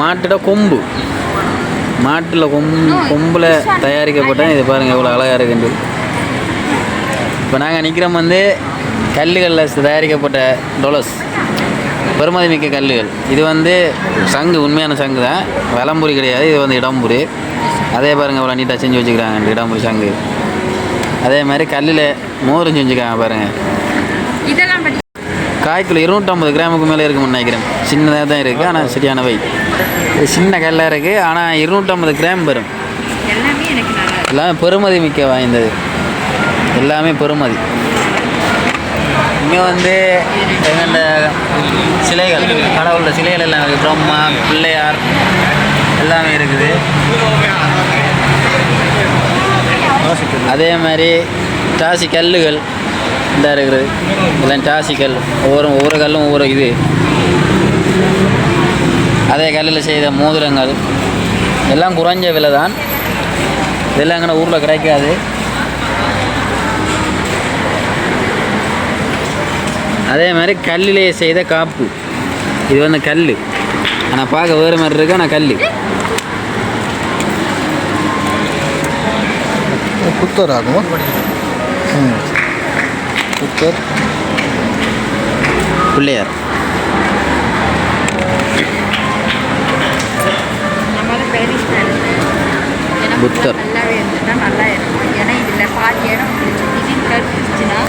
மாட்டோட கொம்பு. மாட்டில் கொம்பு கொம்பில் தயாரிக்கப்பட்ட இது பாருங்கள் எவ்வளோ அழகாக இருக்குண்டு இப்போ நாங்கள் நிற்கிறோம் வந்து கல்லுகளில் தயாரிக்கப்பட்ட டொலஸ். பெருமதி மிக்க கல்லுகள். இது வந்து சங்கு உண்மையான சங்கு தான் வலம்புரி கிடையாது இது வந்து இடம்புரி. அதே பாருங்கள் இவ்வளோ நீட்டாக செஞ்சு வச்சுக்கிறாங்க இடம்புரி சங்கு. அதே மாதிரி கல்லில் மோரும் செஞ்சுருக்காங்க பாருங்கள் காய்க்குள்ள இருநூற்றம்பது கிராமுக்கு மேலே இருக்கும்னு நினைக்கிறேன். சின்னதாக தான் இருக்குது ஆனால் சரியான வை இது சின்ன கல்லாக இருக்குது ஆனால் இருநூற்றம்பது கிராம் வரும். எல்லாமே பெருமதி மிக்க வாய்ந்தது. எல்லாமே பெருமதி. இங்கே வந்து எங்கள்ட சிலைகள்? கடவுளோட சிலைகள் எல்லாம் இருக்குது பிரம்மா பிள்ளையார் எல்லாமே இருக்குது. அதே மாதிரி டாசி கல்லுகள் இந்த இருக்குது. இதெல்லாம் டாசி கல். ஒவ்வொரு ஒவ்வொரு கல்லும் ஒவ்வொரு இது. அதே கல்லில் செய்த மோதிரங்கள். எல்லாம் குறைஞ்ச விலை தான். இதெல்லாம் எங்கே ஊரில் கிடைக்காது. அதே மாதிரி கல்லிலே செய்த காப்பு. இது வந்து கல் ஆனால் பார்க்க வேறு மாதிரி இருக்கு ஆனால் கல் புத்தர் ஆகுமா. ம். புத்தர். பிள்ளையார். புத்தர். நல்லாவே இருந்துட்டா நல்லா இருக்கும் ஏன்னா இதில் பாதி இடம் உங்களுக்கு திடீர்னு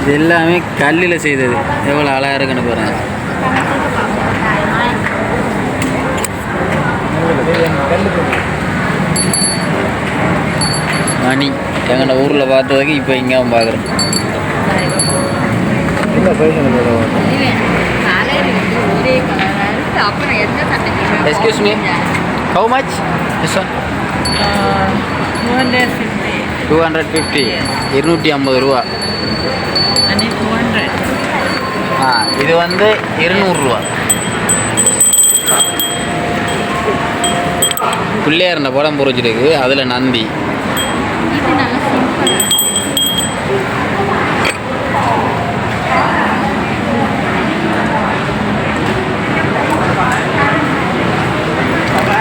இது எல்லாமே கல்லில் செய்தது. எவ்வளோ அழகாக இருக்குன்னு பாருங்க. மணி. எங்கள்ட ஊரில் பார்த்ததுக்கு இப்போ இங்கே பார்க்குறோம் இல்லை ஃபேஷன் இல்லை காலையில் வந்து ஒரே கலராக இருக்குது அப்புறம் எந்த சட்டைக்கு excuse me how much yes two hundred fifty two hundred fifty இருநூற்றி ஐம்பது ரூபா. ஆ இது வந்து இருநூறுரூவா பிள்ளையார் படம் பொறிச்சிருக்கு அதில் நந்தி. இது நல்லா சிம்பிளாக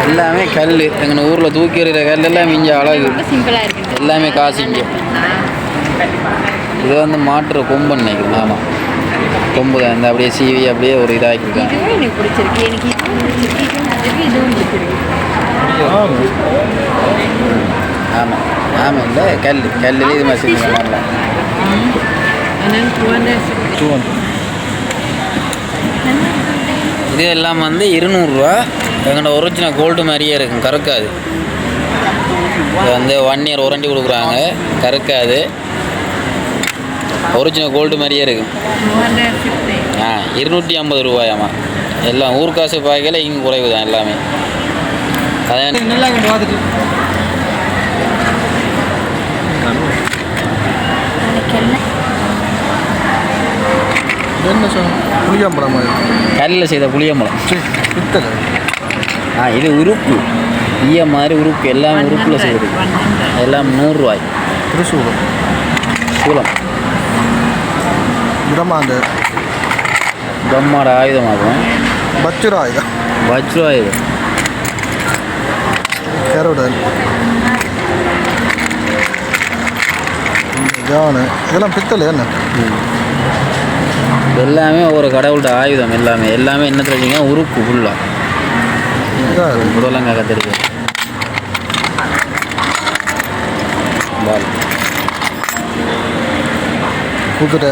எல்லாமே கல் எங்கள் ஊரில் தூக்கி எறிகிற கல் எல்லாம் இங்கே அழகு. ரொம்ப சிம்பிளாக இருக்குது எல்லாமே காசு இங்கே இது வந்து மாட்டுற கொம்பு நினைக்கிறேன். ஆமாம் கொம்பு தான். இந்த அப்படியே சீவி அப்படியே ஒரு இதாக்கிருக்காங்க. இதுவும் எனக்கு பிடிச்சிருக்கு. எனக்கு இதுவும் பிடிச்சிருக்கு. இதுவும் பிடிச்சிருக்கு. ஆமாம் ஆமாம் இல்லை கல் கல்லில் இது மாதிரி டூ ஹண்ட்ரட் ஹண்ட்ரட் இது எல்லாம் வந்து இருநூறுவா. எங்கள்ட ஒரிஜினல் கோல்டு மாதிரியே இருக்கும். கறக்காது இது வந்து ஒன் இயர் ஒரண்டி கொடுக்குறாங்க. கறக்காது ஒரிஜினல் கோல்டு மாதிரியே இருக்கும். ஆ இருநூற்றி ஐம்பது ரூபாயாம்மா. எல்லாம் ஊர்காசு பாய்க்கல இங்கே குறைவு தான் எல்லாமே அதே நல்லா இங்கே பார்த்துட்டு என்ன புளியாம்பழம் கல்லில் செய்த புளியம்பழம். ஆ இது உருப்பு. ஈய மாதிரி உருப்பு எல்லாமே உருப்பில் செய்யுது எல்லாம் நூறுரூவாய். திருசூலம் சூலம் பிரம்மாண்ட பிரம்மாட ஆயுதமாகும் பச்சுராய் வஜ்ராயுதம். கருடன் ஜானு இதெல்லாம் பித்தளை என்ன? எல்லாமே ஒரு கடவுள்கிட்ட ஆயுதம் எல்லாமே. எல்லாமே என்னத்தில் வச்சிங்கன்னா உருப்பு ஃபுல்லாக புடலங்காய் கத்திரிக்காய் பால். குதிரை.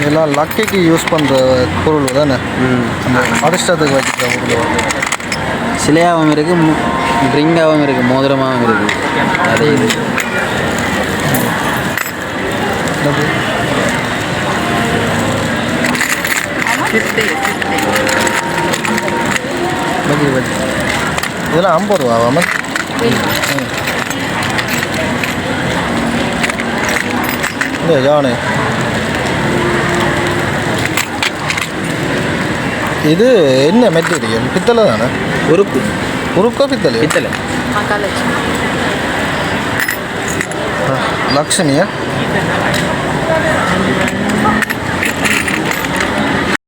இதெல்லாம் லக்கிக்கு யூஸ் பண்ணுற பொருள் தானே? அந்த அதிர்ஷ்டத்துக்கு வச்சுக்கிற பொருள். சிலையாகவும் இருக்குது ட்ரிங்காகவும் இருக்குது மோதிரமாகவும் இருக்குது அதே இது. இதெல்லாம் ஐம்பது ரூபா ஆமாம் இல்லை யானை. இது என்ன மெட்டீரியல் பித்தளை தானே? உறுப்பு. ಹುರುಕೋ ಬಿದ್ದಲೆ ಬಿದ್ದಲೆ ಮಹಾಲಕ್ಷ್ಮಿ ಲಕ್ಷ್ಮಿಯ